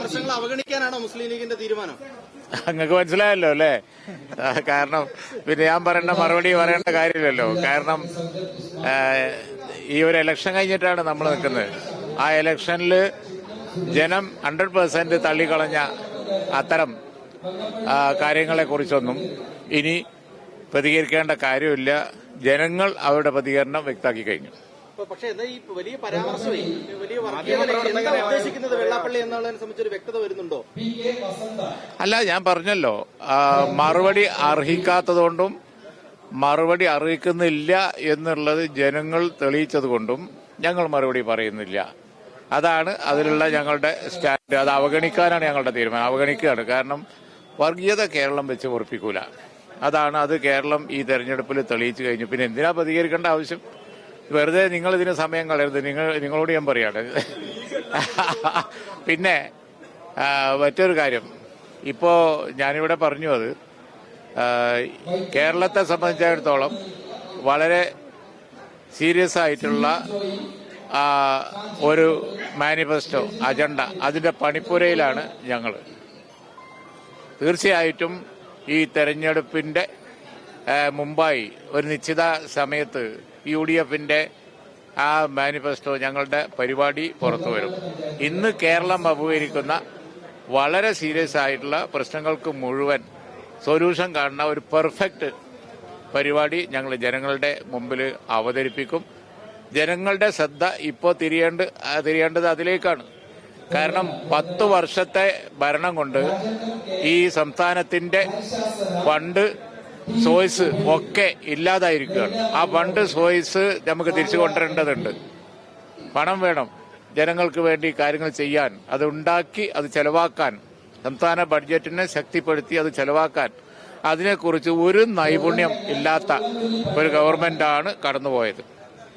പരാമർശങ്ങൾ അവഗണിക്കാനാണോ മുസ്ലിം ലീഗിന്റെ തീരുമാനം? അങ്ങക്ക് മനസ്സിലായല്ലോ അല്ലേ? കാരണം പിന്നെ ഞാൻ പറയേണ്ട മറുപടി പറയേണ്ട കാര്യമില്ലല്ലോ. കാരണം ഈ ഒരു ഇലക്ഷൻ കഴിഞ്ഞിട്ടാണ് നമ്മൾ നിൽക്കുന്നത്. ആ ഇലക്ഷനിൽ ജനം ഹൺഡ്രഡ് പെർസെന്റ് തള്ളിക്കളഞ്ഞ അത്തരം കാര്യങ്ങളെ കുറിച്ചൊന്നും ഇനി പ്രതികരിക്കേണ്ട കാര്യമില്ല. ജനങ്ങൾ അവരുടെ പ്രതികരണം വ്യക്തമാക്കി കഴിഞ്ഞു. പക്ഷേ എന്നാൽ ഈ വലിയ പരാമർശമേ വലിയ എന്താ ഉദ്ദേശിക്കുന്നത് വെള്ളാപ്പള്ളി എന്നുള്ളതിനെ സംബന്ധിച്ച് ഒരു വ്യക്തത വരുന്നുണ്ടോ? അല്ല ഞാൻ പറഞ്ഞല്ലോ. മറുപടി അർഹിക്കാത്തതുകൊണ്ടും മറുപടി അറിയിക്കുന്നില്ല എന്നുള്ളത് ജനങ്ങൾ തെളിയിച്ചതുകൊണ്ടും ഞങ്ങൾ മറുപടി പറയുന്നില്ല. അതാണ് അതിലുള്ള ഞങ്ങളുടെ സ്റ്റാൻഡ്. അത് അവഗണിക്കാനാണ് ഞങ്ങളുടെ തീരുമാനം. അവഗണിക്കുകയാണ്. കാരണം വർഗീയത കേരളം വെച്ച് ഉറപ്പിക്കൂല അതാണ് അത് കേരളം ഈ തെരഞ്ഞെടുപ്പിൽ തെളിയിച്ചു കഴിഞ്ഞു. പിന്നെ എന്തിനാ പ്രതികരിക്കേണ്ട ആവശ്യം? വെറുതെ നിങ്ങൾ ഇതിന് സമയം കളയരുത്. നിങ്ങൾ നിങ്ങളോട് ഞാൻ പറയാണ്. പിന്നെ മറ്റൊരു കാര്യം. ഇപ്പോ ഞാനിവിടെ പറഞ്ഞു അത് കേരളത്തെ സംബന്ധിച്ചിടത്തോളം വളരെ സീരിയസ് ആയിട്ടുള്ള ഒരു മാനിഫെസ്റ്റോ അജണ്ട അതിന്റെ പണിപ്പുരയിലാണ് ഞങ്ങൾ തീർച്ചയായിട്ടും ഈ തെരഞ്ഞെടുപ്പിന്റെ ആ, മുമ്പായി ഒരു നിശ്ചിത സമയത്ത് യു ഡി എഫിന്റെ ആ മാനിഫെസ്റ്റോ ഞങ്ങളുടെ പരിപാടി പുറത്തു വരും. ഇന്ന് കേരളം അഭിമുഖീകരിക്കുന്ന വളരെ സീരിയസ് ആയിട്ടുള്ള പ്രശ്നങ്ങൾക്ക് മുഴുവൻ സൊല്യൂഷൻ കാണുന്ന ഒരു പെർഫെക്റ്റ് പരിപാടി ഞങ്ങൾ ജനങ്ങളുടെ മുമ്പിൽ അവതരിപ്പിക്കും. ജനങ്ങളുടെ ശ്രദ്ധ ഇപ്പോൾ തിരിയേണ്ട തിരിയേണ്ടത് അതിലേക്കാണ്. കാരണം പത്ത് വർഷത്തെ ഭരണം കൊണ്ട് ഈ സംസ്ഥാനത്തിന്റെ ഫണ്ട് സോഴ്സ് ഒക്കെ ഇല്ലാതായിരിക്കുകയാണ്. ആ ഫണ്ട് സോയ്സ് നമുക്ക് തിരിച്ചു കൊണ്ടുവരേണ്ടതുണ്ട്. പണം വേണം. ജനങ്ങൾക്ക് വേണ്ടി കാര്യങ്ങൾ ചെയ്യാൻ. അത് ഉണ്ടാക്കി അത് ചെലവാക്കാൻ. സംസ്ഥാന ബഡ്ജറ്റിനെ ശക്തിപ്പെടുത്തി അത് ചെലവാക്കാൻ. അതിനെക്കുറിച്ച് ഒരു നൈപുണ്യം ഇല്ലാത്ത ഒരു ഗവൺമെന്റാണ് കടന്നുപോയത്.